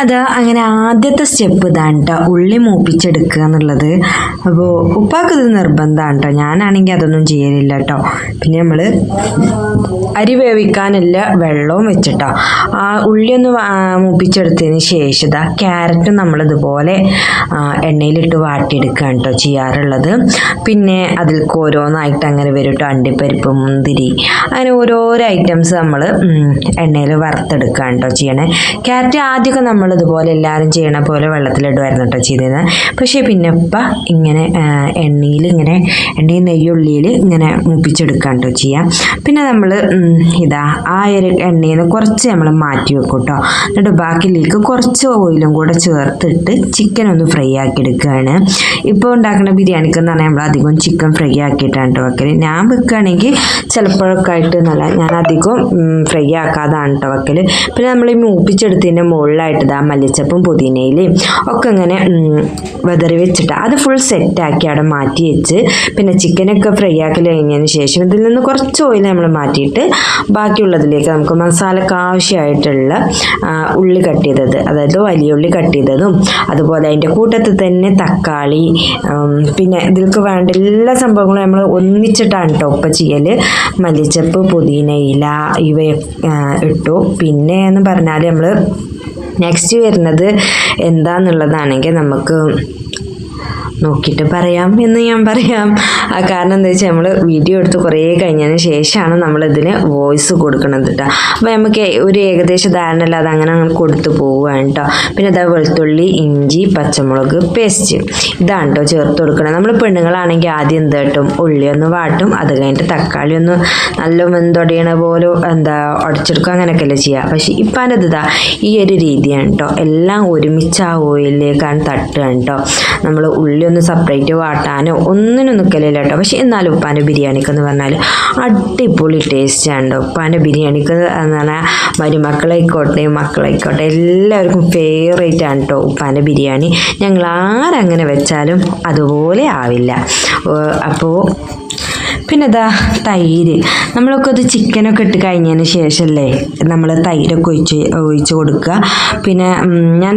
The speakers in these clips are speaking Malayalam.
അത് അങ്ങനെ ആദ്യത്തെ സ്റ്റെപ്പ് ഇതാണ് കേട്ടോ ഉള്ളി മൂപ്പിച്ചെടുക്കുക എന്നുള്ളത്. അപ്പോൾ ഉപ്പാക്ക് ഇത് നിർബന്ധമാണ് കേട്ടോ ഞാനാണെങ്കിൽ അതൊന്നും ചെയ്യലില്ല കേട്ടോ പിന്നെ നമ്മൾ അരി വേവിക്കാനുള്ള വെള്ളവും വെച്ചിട്ടോ. ആ ഉള്ളി ഒന്ന് മൂപ്പിച്ചെടുത്തതിന് ശേഷം ഇതാ ക്യാരറ്റ് നമ്മളിതുപോലെ ആ, എണ്ണയിലിട്ട് വാട്ടിയെടുക്കുകയാണ് കേട്ടോ ചെയ്യാറുള്ളത്. പിന്നെ അതിൽ ഓരോന്നായിട്ട് അങ്ങനെ വരും കേട്ടോ അണ്ടിപ്പരിപ്പ് മുന്തിരി അങ്ങനെ ഓരോരോ ഐറ്റംസ് നമ്മൾ എണ്ണയിൽ വറുത്തെടുക്കുകയാണ് കേട്ടോ ചെയ്യണേ. ക്യാരറ്റ് ആദ്യമൊക്കെ നമ്മൾ ഇതുപോലെ എല്ലാവരും ചെയ്യണ പോലെ വെള്ളത്തിലിടുമായിരുന്നു കേട്ടോ ചെയ്തിരുന്നത് പക്ഷേ പിന്നെ ഇപ്പം ഇങ്ങനെ എണ്ണയിൽ ഇങ്ങനെ എണ്ണയും നെയ്യുള്ളിയിൽ ഇങ്ങനെ മുപ്പിച്ചെടുക്കാൻ കേട്ടോ ചെയ്യാം. പിന്നെ നമ്മൾ ഇതാ ആ ഒരു എണ്ണയിൽ നിന്ന് കുറച്ച് നമ്മൾ മാറ്റി വെക്കും കേട്ടോ എന്നിട്ട് ബാക്കിയിലേക്ക് കുറച്ച് ഓയിലും കൂടെ ചേർത്തിട്ട് ചിക്കൻ ഒന്ന് ഫ്രൈ ആക്കി എടുക്കുകയാണ് ഇപ്പോൾ ഉണ്ടാക്കുന്ന ബിരിയാണിക്ക് എന്ന് പറഞ്ഞാൽ നമ്മൾ അധികം ചിക്കൻ ഫ്രൈ ആക്കിയിട്ടാണ് കേട്ടോ വെക്കൽ ഞാൻ വെക്കുകയാണെങ്കിൽ ചിലപ്പോഴൊക്കെ ആയിട്ട് നല്ല ഞാൻ അധികം ഫ്രൈ ആക്കാതാണ് കേട്ടോ വെക്കൽ പിന്നെ നമ്മൾ ഈ മൂപ്പിച്ചെടുത്തതിന്റെ മുകളിലായിട്ട് ഇതാ മല്ലിച്ചപ്പും പുതിനയിലയും ഒക്കെ ഇങ്ങനെ വെതറി വെച്ചിട്ട് അത് ഫുൾ സെറ്റാക്കി അവിടെ മാറ്റി വെച്ച് പിന്നെ ചിക്കനൊക്കെ ഫ്രൈ ആക്കി കഴിഞ്ഞതിന് ശേഷം ഇതിൽ നിന്ന് കുറച്ച് ഓയിൽ നമ്മൾ മാറ്റിയിട്ട് ബാക്കിയുള്ളതിലേക്ക് നമുക്ക് മസാലക്ക് ആവശ്യമായിട്ടുള്ള ഉള്ളി കട്ട് ചെയ്തത് അതായത് വലിയ ഉള്ളി കട്ട് ചെയ്തതും അതുപോലെ അതിന്റെ കൂട്ടത്തിൽ തന്നെ തക്കാളി പിന്നെ ഇതിൽക്ക് വേണ്ട എല്ലാ സംഭവങ്ങളും നമ്മൾ ഒന്നിച്ചിട്ടാണ് കേട്ടോ ഒപ്പം ചെയ്യൽ മല്ലിച്ചപ്പ് പുതിന ഇല ഇവ ഇട്ടു. പിന്നെ എന്ന് പറഞ്ഞാൽ നമ്മൾ നെക്സ്റ്റ് വരുന്നത് എന്താന്നുള്ളതാണെങ്കിൽ നമുക്ക് നോക്കിയിട്ട് പറയാം എന്ന് ഞാൻ പറയാം. ആ കാരണം എന്താ വെച്ചാൽ നമ്മൾ വീഡിയോ എടുത്ത് കുറേ കഴിഞ്ഞതിന് ശേഷമാണ് നമ്മളിതിന് വോയിസ് കൊടുക്കണത് കേട്ടോ അപ്പോൾ നമുക്ക് ഒരു ഏകദേശ ധാരണ അല്ലാതെ അങ്ങനെ അങ്ങനെ കൊടുത്തു പോവുകയാണ് കേട്ടോ പിന്നെ അതാ വെളുത്തുള്ളി ഇഞ്ചി പച്ചമുളക് പേസ്റ്റ്. ഇതാണ് കേട്ടോ ചേർത്ത് കൊടുക്കണം നമ്മൾ പെണ്ണുങ്ങളാണെങ്കിൽ ആദ്യം എന്ത് കേട്ടും ഉള്ളി ഒന്ന് വാട്ടും. അത് കഴിഞ്ഞിട്ട് തക്കാളി ഒന്ന് നല്ല വെന്തൊടയണ പോലെ എന്താ ഉടച്ചെടുക്കുക അങ്ങനെയൊക്കെയല്ലേ ചെയ്യുക പക്ഷേ ഇപ്പം ഇതാ ഈ ഒരു രീതിയാണ് കേട്ടോ എല്ലാം ഒരുമിച്ച് ആ ഓയിലിലേക്കാണ് തട്ടുകയാണ് കേട്ടോ നമ്മൾ ഉള്ളി ഒന്ന് സെപ്പറേറ്റ് വാട്ടാനോ ഒന്നിനും നിൽക്കലില്ല കേട്ടോ പക്ഷേ എന്നാലും ഉപ്പാന്റെ ബിരിയാണിക്ക് എന്ന് പറഞ്ഞാൽ അടിപൊളി ടേസ്റ്റാണ് കേട്ടോ ഉപ്പാന്റെ ബിരിയാണിക്ക് എന്ന് പറഞ്ഞാൽ മരുമക്കളായിക്കോട്ടെ മക്കളായിക്കോട്ടെ എല്ലാവർക്കും ഫേവറേറ്റ് ആണ് കേട്ടോ ഉപ്പാന്റെ ബിരിയാണി. ഞങ്ങൾ ആരങ്ങനെ വെച്ചാലും അതുപോലെ ആവില്ല. അപ്പോൾ പിന്നെ ഇതാ തൈര്. നമ്മളൊക്കെ അത് ചിക്കനൊക്കെ ഇട്ട് കഴിഞ്ഞതിന് ശേഷമല്ലേ നമ്മൾ തൈരൊക്കെ ഒഴിച്ച് ഒഴിച്ച് കൊടുക്കുക. പിന്നെ ഞാൻ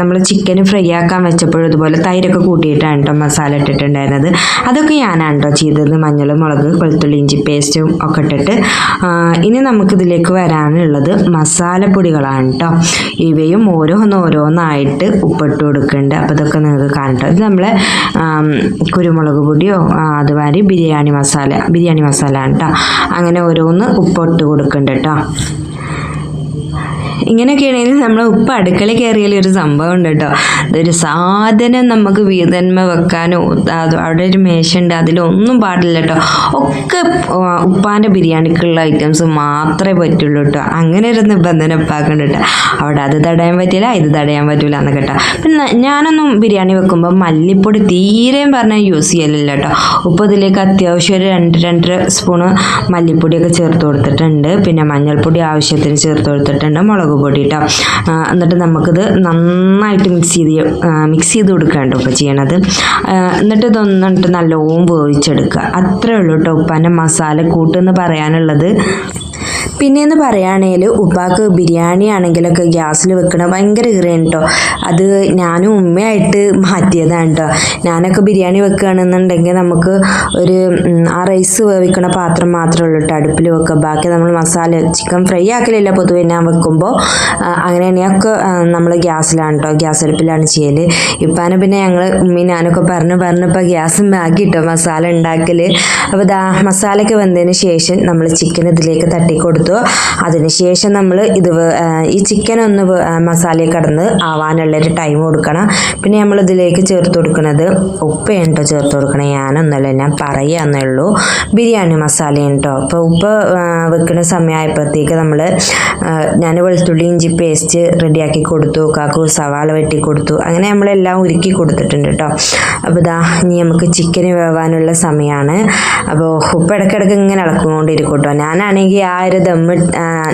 നമ്മൾ ചിക്കൻ ഫ്രൈ ആക്കാൻ വെച്ചപ്പോഴും ഇതുപോലെ തൈരൊക്കെ കൂട്ടിയിട്ടാണ് കേട്ടോ മസാല ഇട്ടിട്ടുണ്ടായിരുന്നത്. അതൊക്കെ ഞാനാണ് കേട്ടോ ചെയ്തത്. മഞ്ഞൾ മുളക് വെളുത്തുള്ളി ഇഞ്ചി പേസ്റ്റും ഒക്കെ ഇട്ടിട്ട്. ഇനി നമുക്കിതിലേക്ക് വരാനുള്ളത് മസാലപ്പൊടികളാണ് കേട്ടോ ഇവയും ഓരോന്ന് ഓരോന്നായിട്ട് ഉപ്പിട്ട് കൊടുക്കുന്നുണ്ട് അപ്പോൾ ഇതൊക്കെ നിങ്ങൾക്ക് കാണട്ടോ ഇത് നമ്മളെ കുരുമുളക് പൊടിയോ അതുമാതിരി ബിരിയാണി മസാല ബിരിയാണി മസാല കേട്ടോ അങ്ങനെ ഓരോന്ന് ഉപ്പിട്ട് കൊടുക്കുന്നുണ്ട് കേട്ടോ ഇങ്ങനെയൊക്കെയാണെങ്കിൽ നമ്മൾ ഉപ്പ് അടുക്കള കയറിയാൽ ഒരു സംഭവം ഉണ്ട് കേട്ടോ. അതൊരു സാധനം നമുക്ക് വീതന്മ വെക്കാനോ അവിടെ ഒരു മേശയുണ്ട് അതിലൊന്നും പാടില്ല കേട്ടോ. ഒക്കെ ഉപ്പാന്റെ ബിരിയാണിക്കുള്ള ഐറ്റംസ് മാത്രമേ പറ്റുള്ളൂ കേട്ടോ. അങ്ങനെ ഒരു നിബന്ധന ഉപ്പാക്കുന്നുണ്ട് കേട്ടോ. അവിടെ അത് തടയാൻ പറ്റില്ല ഇത് തടയാൻ പറ്റില്ല എന്നൊക്കെ കേട്ടോ. പിന്നെ ഞാനൊന്നും ബിരിയാണി വെക്കുമ്പോൾ മല്ലിപ്പൊടി തീരെയും പറഞ്ഞാൽ യൂസ് ചെയ്യലില്ല കേട്ടോ. ഉപ്പ് ഇതിലേക്ക് അത്യാവശ്യം ഒരു രണ്ട് രണ്ടര സ്പൂണ് മല്ലിപ്പൊടിയൊക്കെ ചേർത്ത് കൊടുത്തിട്ടുണ്ട്. പിന്നെ മഞ്ഞൾപ്പൊടി ആവശ്യത്തിന് ചേർത്ത് കൊടുത്തിട്ടുണ്ട്. മുളക് പൊടി കേട്ടോ എന്നിട്ട് നമുക്കിത് നന്നായിട്ട് മിക്സ് ചെയ്ത് മിക്സ് ചെയ്ത് കൊടുക്കാണ്ട് ഉപ്പ് ചെയ്യണത്? എന്നിട്ട് ഇതൊന്നിട്ട് നല്ലോണം വേവിച്ചെടുക്കുക. അത്രേ ഉള്ളൂ കേട്ടോ ഉപ്പാന്റെ മസാല കൂട്ടെന്ന് പറയാനുള്ളത്. പിന്നെയെന്ന് പറയുകയാണെങ്കിൽ ഉപ്പാക്ക് ബിരിയാണി ആണെങ്കിലൊക്കെ ഗ്യാസിൽ വെക്കണ ഭയങ്കര ഈറയാണ് കേട്ടോ അത് ഞാനും ഉമ്മയായിട്ട് മാറ്റിയതാണ് കേട്ടോ ഞാനൊക്കെ ബിരിയാണി വെക്കുകയാണെന്നുണ്ടെങ്കിൽ നമുക്ക് ഒരു ആ റൈസ് വേവിക്കണ പാത്രം മാത്രമേ ഉള്ളൂ കേട്ടോ അടുപ്പിൽ വെക്കുക ബാക്കി നമ്മൾ മസാല ചിക്കൻ ഫ്രൈ ആക്കലില്ല പൊതുവെ ഞാൻ വെക്കുമ്പോൾ അങ്ങനെയാണ് നമ്മൾ ഗ്യാസിലാണ് കേട്ടോ ഗ്യാസ് അടുപ്പിലാണ് ചെയ്യൽ ഇപ്പാനെ പിന്നെ ഞങ്ങൾ ഉമ്മി ഞാനൊക്കെ പറഞ്ഞു പറഞ്ഞപ്പോൾ ഗ്യാസ് ആക്കി കേട്ടോ മസാല ഉണ്ടാക്കൽ അപ്പോൾ ദാ മസാലയൊക്കെ വന്നതിന് ശേഷം നമ്മൾ ചിക്കൻ ഇതിലേക്ക് തട്ടി അതിനുശേഷം നമ്മൾ ഇത് ഈ ചിക്കൻ ഒന്ന് മസാല കടന്ന് ആവാനുള്ളൊരു ടൈം കൊടുക്കണം. പിന്നെ നമ്മൾ ഇതിലേക്ക് ചേർത്ത് കൊടുക്കുന്നത് ഉപ്പയാണ് കേട്ടോ ചേർത്ത് കൊടുക്കണേ. ഞാനൊന്നല്ല ഞാൻ പറയാന്നേ ഉള്ളൂ ബിരിയാണി മസാലയാണ് കേട്ടോ അപ്പോൾ ഉപ്പ് വെക്കുന്ന സമയമായപ്പോഴത്തേക്ക് നമ്മൾ ഞാൻ വെളുത്തുള്ളി ഇഞ്ചി പേസ്റ്റ് റെഡിയാക്കി കൊടുത്തു. കാക്കു സവാള വെട്ടി കൊടുത്തു. അങ്ങനെ നമ്മളെല്ലാം ഒരുക്കി കൊടുത്തിട്ടുണ്ട് കേട്ടോ അപ്പോൾ ഇതാ ഇനി നമുക്ക് ചിക്കൻ വേവാനുള്ള സമയമാണ് അപ്പോൾ ഉപ്പ് ഇടയ്ക്കിടയ്ക്ക് ഇങ്ങനെ ഇളക്കുകൊണ്ടിരിക്കും കേട്ടോ ഞാനാണെങ്കിൽ ആ ഒരു ദമ്മ്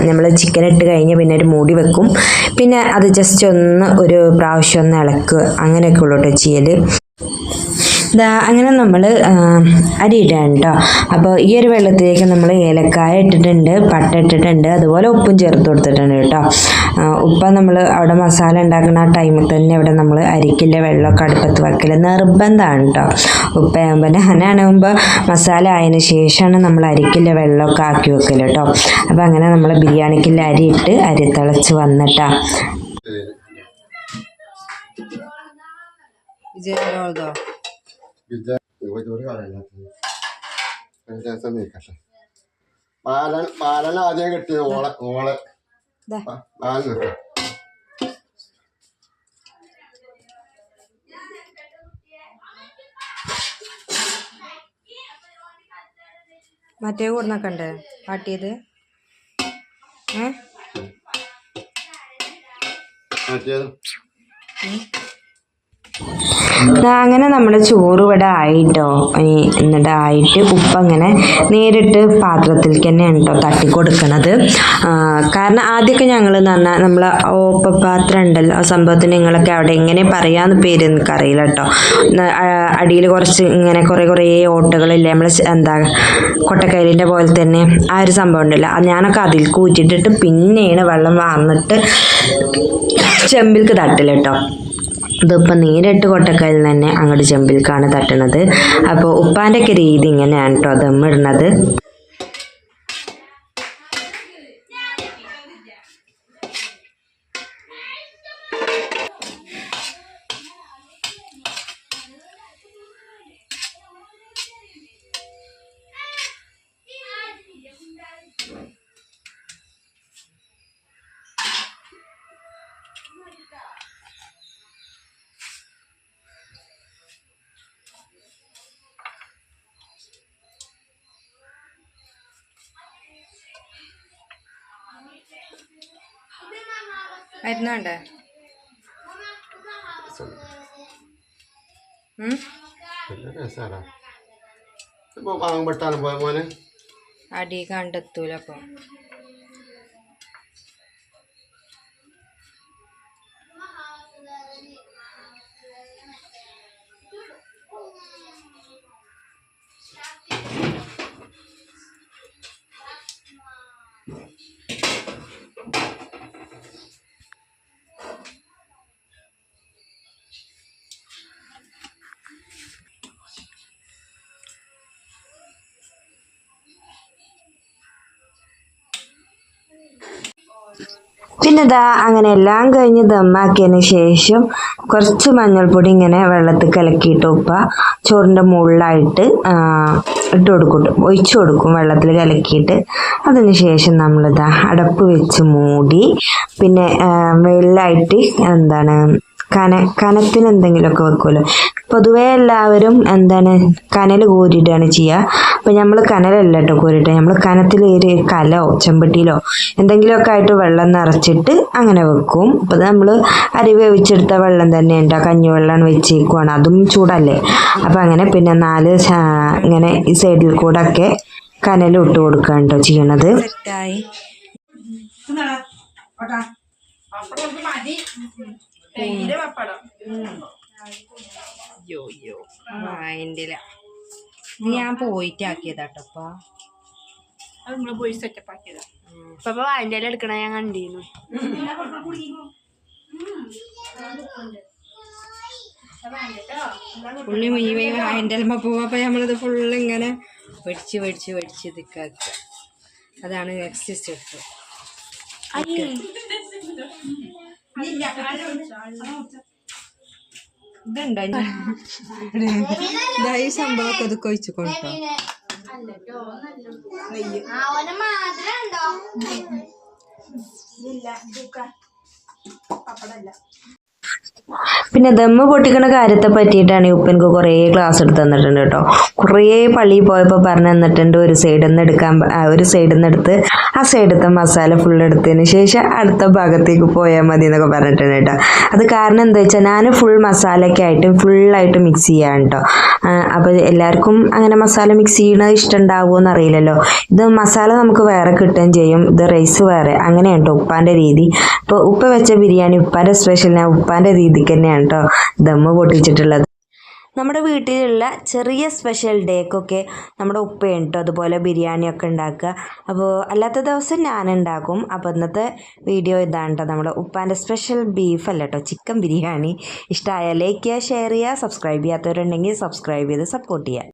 നമ്മൾ ചിക്കൻ ഇട്ട് കഴിഞ്ഞ് പിന്നെ ഒരു മൂടി വെക്കും. പിന്നെ അത് ജസ്റ്റ് ഒന്ന് ഒരു പ്രാവശ്യം ഒന്ന് ഇളക്കുക അങ്ങനെയൊക്കെ ഉള്ളൂ കേട്ടോ ചെയ്യൽ ദാ അങ്ങനെ നമ്മൾ അരി ഇടാണ് കേട്ടോ അപ്പോൾ ഈ ഒരു വെള്ളത്തിലേക്ക് നമ്മൾ ഏലക്കായ ഇട്ടിട്ടുണ്ട് പട്ട ഇട്ടിട്ടുണ്ട് അതുപോലെ ഉപ്പും ചേർത്ത് കൊടുത്തിട്ടുണ്ട് കേട്ടോ ഉപ്പ നമ്മൾ അവിടെ മസാല ഉണ്ടാക്കുന്ന ആ ടൈമിൽ തന്നെ ഇവിടെ നമ്മൾ അരിക്കില്ല വെള്ളമൊക്കെ അടുപ്പത്ത് വെക്കില്ല നിർബന്ധമാണ് കേട്ടോ ഉപ്പയാകുമ്പോൾ ഞാനാകുമ്പോൾ മസാല ആയതിനു ശേഷമാണ് നമ്മൾ അരിക്കില്ല വെള്ളമൊക്കെ ആക്കി വെക്കൽ കേട്ടോ അപ്പം അങ്ങനെ നമ്മൾ ബിരിയാണിക്കുള്ള അരി ഇട്ട് അരി തിളച്ച് വന്നിട്ടാ. വിജയതോ വിജയ ഒരു ബാലൻ ബാലൻ ആദ്യം കിട്ടിയത് ഓളെ ഓളെ. മറ്റേ കൂർന്നൊക്കെ ഉണ്ട് പാട്ടിയത്? ഏ? മറ്റേത്? അങ്ങനെ നമ്മുടെ ചോറ് ഇവിടെ ആയിട്ടോ. എന്നിട്ട് ആയിട്ട് ഉപ്പ് അങ്ങനെ നേരിട്ട് പാത്രത്തിലേക്ക് തന്നെയാണ് കേട്ടോ തട്ടി കൊടുക്കണത് കാരണം ആദ്യമൊക്കെ ഞങ്ങൾ നന്നാ നമ്മൾ ഓപ്പപാത്രം ഉണ്ടല്ലോ ആ സംഭവത്തിന് നിങ്ങളൊക്കെ അവിടെ എങ്ങനെ പറയാമെന്ന് പേര് എനിക്കറിയില്ല കേട്ടോ അടിയിൽ കുറച്ച് ഇങ്ങനെ കുറേ കുറേ ഓട്ടകളില്ലേ നമ്മൾ എന്താ കൊട്ടക്കൈലിന്റെ പോലെ തന്നെ ആ ഒരു സംഭവം ഉണ്ടല്ലോ. ഞാനൊക്കെ അതിൽ കൂറ്റിട്ടിട്ട് പിന്നെയാണ് വെള്ളം വാർന്നിട്ട് ചെമ്പിൽക്ക് തട്ടില്ല കേട്ടോ ഇതിപ്പോൾ നേരിട്ട് കൊട്ടക്കയിൽ തന്നെ അങ്ങോട്ട് ചെമ്പിൽക്കാണ് തട്ടുന്നത്. അപ്പോൾ ഉപ്പാന്റെ ഒക്കെ രീതി ഇങ്ങനെയാണ് കേട്ടോ ദമ്മിടുന്നത് മരുന്നുണ്ടേ? അടി കണ്ടെത്തൂല അപ്പം പിന്നെ ദാ അങ്ങനെ എല്ലാം കഴിഞ്ഞ് ദമ്മാക്കിയതിന് ശേഷം കുറച്ച് മഞ്ഞൾപ്പൊടി ഇങ്ങനെ വെള്ളത്തിൽ കലക്കിയിട്ട് ഉപ്പ ചോറിന്റെ മുകളിലായിട്ട് ഇട്ട് കൊടുക്കും. ഒഴിച്ച് കൊടുക്കും വെള്ളത്തിൽ കലക്കിയിട്ട്. അതിന് ശേഷം നമ്മളിതാ അടപ്പ് വെച്ച് മൂടി പിന്നെ വെള്ളമായിട്ട് എന്താണ് കന കനത്തിന് എന്തെങ്കിലുമൊക്കെ വെക്കുമല്ലോ. പൊതുവേ എല്ലാവരും എന്താണ് കനൽ കോരിയിട്ടാണ് ചെയ്യുക. അപ്പം നമ്മൾ കനലല്ല കേട്ടോ കോരിയിട്ട്. നമ്മൾ കനത്തിൽ ഒരു കലോ ചെമ്പട്ടിയിലോ എന്തെങ്കിലുമൊക്കെ ആയിട്ട് വെള്ളം നിറച്ചിട്ട് അങ്ങനെ വെക്കും. അപ്പോൾ നമ്മൾ അരി വേവിച്ചെടുത്ത വെള്ളം തന്നെ ഉണ്ട്? കഞ്ഞിവെള്ളമാണ് വെച്ചേക്കുവാണ്. അതും ചൂടല്ലേ? അപ്പം അങ്ങനെ പിന്നെ നാല് ഇങ്ങനെ ഈ സൈഡിൽ കൂടെ ഒക്കെ കനൽ ഇട്ട് കൊടുക്കുക കേട്ടോ ചെയ്യണത്. സെറ്റായി അയ്യോ വായന്റെ ഇത് ഞാൻ പോയിട്ട് ആക്കിയതാട്ടപ്പാ അത് നമ്മൾ പോയി സെറ്റപ്പ് ആക്കിയതാ ഇപ്പൊ വായന്റെ ഇല എടുക്കണ ഞാൻ കണ്ടിരുന്നു പുള്ളി മുഴുവൻ വായന്റെ പോവാ. നമ്മളിത് ഫുള്ള് ഇങ്ങനെ വെടിച്ച് വെടിച്ച് വെടിച്ച് ഇതൊക്കെ അതാണ് നെക്സ്റ്റ് സ്റ്റെപ്പ് ഇതുണ്ടോ ഇതാ ഈ സംഭവമൊക്കെ അത് കൊഴിച്ചു കൊണ്ടോ പിന്നെ ദമ്മ് പൊട്ടിക്കണ കാര്യത്തെ പറ്റിയിട്ടാണ് ഉപ്പനക്ക് കുറേ ക്ലാസ് എടുത്ത് തന്നിട്ടുണ്ട് കേട്ടോ. കുറേ പള്ളിയിൽ പോയപ്പോൾ പറഞ്ഞു തന്നിട്ടുണ്ട് ഒരു സൈഡിൽ നിന്ന് എടുക്കാൻ ഒരു സൈഡിൽ നിന്ന് എടുത്ത് ആ സൈഡത്തെ മസാല ഫുൾ എടുത്തതിന് ശേഷം അടുത്ത ഭാഗത്തേക്ക് പോയാൽ മതി എന്നൊക്കെ പറഞ്ഞിട്ടുണ്ട് കേട്ടോ. അത് കാരണം എന്താ വെച്ചാൽ ഞാൻ ഫുൾ മസാലയൊക്കെ ആയിട്ട് ഫുള്ളായിട്ട് മിക്സ് ചെയ്യാൻ കേട്ടോ അപ്പോൾ എല്ലാവർക്കും അങ്ങനെ മസാല മിക്സ് ചെയ്യണത് ഇഷ്ടമുണ്ടാവുമോ എന്ന് അറിയില്ലല്ലോ ഇത് മസാല നമുക്ക് വേറെ കിട്ടുകയും ചെയ്യും. ഇത് റൈസ് വേറെ. അങ്ങനെയാണ് കേട്ടോ ഉപ്പാന്റെ രീതി. അപ്പോൾ ഉപ്പ വെച്ച ബിരിയാണി ഉപ്പാന്റെ സ്പെഷ്യൽ ഞാൻ ഉപ്പാന്റെ രീതിക്ക് തന്നെയാണ് കേട്ടോ പൊട്ടിച്ചിട്ടുള്ളത്. നമ്മുടെ വീട്ടിലുള്ള ചെറിയ സ്പെഷ്യൽ ഡേക്കൊക്കെ നമ്മുടെ ഉപ്പയുണ്ട്. കേട്ടോ അതുപോലെ ബിരിയാണിയൊക്കെ ഉണ്ടാക്കുക. അപ്പോൾ അല്ലാത്ത ദിവസം ഞാൻ ഉണ്ടാക്കും അപ്പോൾ ഇന്നത്തെ വീഡിയോ ഇതാണ് കേട്ടോ നമ്മുടെ ഉപ്പാന്റെ സ്പെഷ്യൽ ബീഫ് അല്ല കേട്ടോ ചിക്കൻ ബിരിയാണി. ഇഷ്ടമായ ലൈക്ക് ചെയ്യുക ഷെയർ ചെയ്യുക സബ്സ്ക്രൈബ് ചെയ്യാത്തവരുണ്ടെങ്കിൽ സബ്സ്ക്രൈബ് ചെയ്ത് സപ്പോർട്ട് ചെയ്യുക.